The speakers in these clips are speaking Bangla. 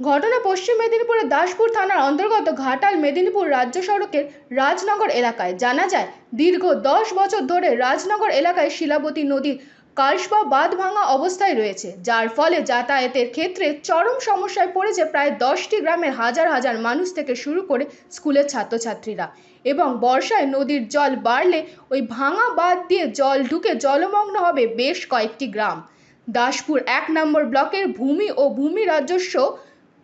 ঘটনা পশ্চিম মেদিনীপুরের দাসপুর থানার অন্তর্গত ঘাটাল মেদিনীপুর রাজ্য সড়কের রাজনগর এলাকায় জানা যায়, দীর্ঘ দশ বছর ধরে রাজনগর এলাকায় শিলাবতী নদীর কালসবা বাঁধ ভাঙা অবস্থায় রয়েছে, যার ফলে যাতায়াতের ক্ষেত্রে চরম সমস্যায় পড়েছে প্রায় দশটি গ্রামের হাজার হাজার মানুষ থেকে শুরু করে স্কুলের ছাত্রছাত্রীরা এবং বর্ষায় নদীর জল বাড়লে ওই ভাঙা বাঁধ দিয়ে জল ঢুকে জলমগ্ন হবে বেশ কয়েকটি গ্রাম। দাসপুর এক নম্বর ব্লকের ভূমি ও ভূমি রাজস্ব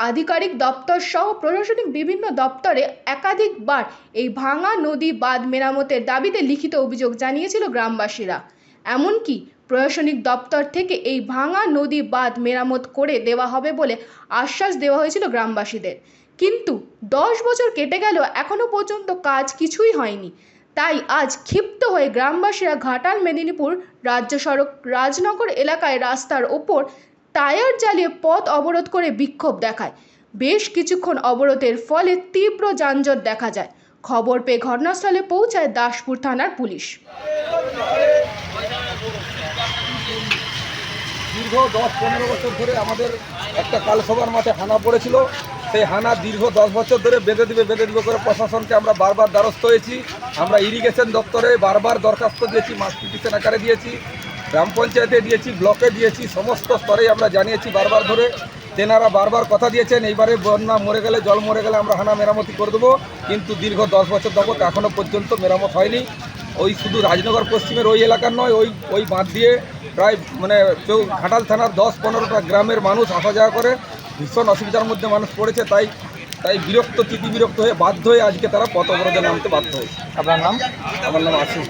আধিকারিক দপ্তর সহ প্রশাসনিক বিভিন্ন দপ্তরে একাধিকবার এই ভাঙা নদী বাঁধ মেরামতের দাবিতে লিখিত অভিযোগ জানিয়েছিল গ্রামবাসীরা। এমনকি প্রশাসনিক দপ্তর থেকে এই ভাঙা নদী বাঁধ মেরামত করে দেওয়া হবে বলে আশ্বাস দেওয়া হয়েছিল গ্রামবাসীদের। কিন্তু দশ বছর কেটে গেল, এখনও পর্যন্ত কাজ কিছুই হয়নি। তাই আজ ক্ষিপ্ত হয়ে গ্রামবাসীরা ঘাটাল, মেদিনীপুর রাজ্য সড়ক, রাজনগর এলাকায় রাস্তার ওপর টায়ার জ্বালিয়ে পথ অবরোধ করে বিক্ষোভ দেখায়। বেশ কিছুক্ষণ অবরোধের ফলে তীব্র যানজট দেখা যায়। খবর পেয়ে ঘটনাস্থলে পৌঁছায় দাসপুর থানার পুলিশ। দীর্ঘ দশ পনেরো বছর ধরে আমাদের একটা কালসভার মাঠে হানা পড়েছিল। সেই হানা দীর্ঘ দশ বছর ধরে বেঁধে দিবে বেঁধে দিবে করে প্রশাসনকে আমরা বারবার দ্বারস্থ হয়েছি। আমরা ইরিগেশন দপ্তরে বারবার দরখাস্ত দিয়েছি মাস পিটিশন আকারে দিয়েছি। গ্রাম পঞ্চায়েতে দিয়েছি ব্লকে দিয়েছি সমস্ত স্তরে আমরা জানিয়েছি বারবার ধরে। তেনারা বারবার কথা দিয়েছেন এইবারে বন্যা মরে গেলে জল মরে গেলে আমরা হানা মেরামতি করে দেবো। কিন্তু দীর্ঘ দশ বছর যাবত এখনও পর্যন্ত মেরামত হয়নি। ওই শুধু রাজনগর পশ্চিমের ওই এলাকার নয় ওই ওই বাঁধ দিয়ে প্রায় মানে চৌ ঘাটাল থানার দশ পনেরোটা গ্রামের মানুষ আসা যাওয়া করে। ভীষণ অসুবিধার মধ্যে মানুষ পড়েছে তাই তাই বিরক্ত তিতি বিরক্ত হয়ে বাধ্য হয়ে আজকে তারা পথ অবরোধে নামতে বাধ্য হয়েছে। আপনার নাম? আমার নাম আশিস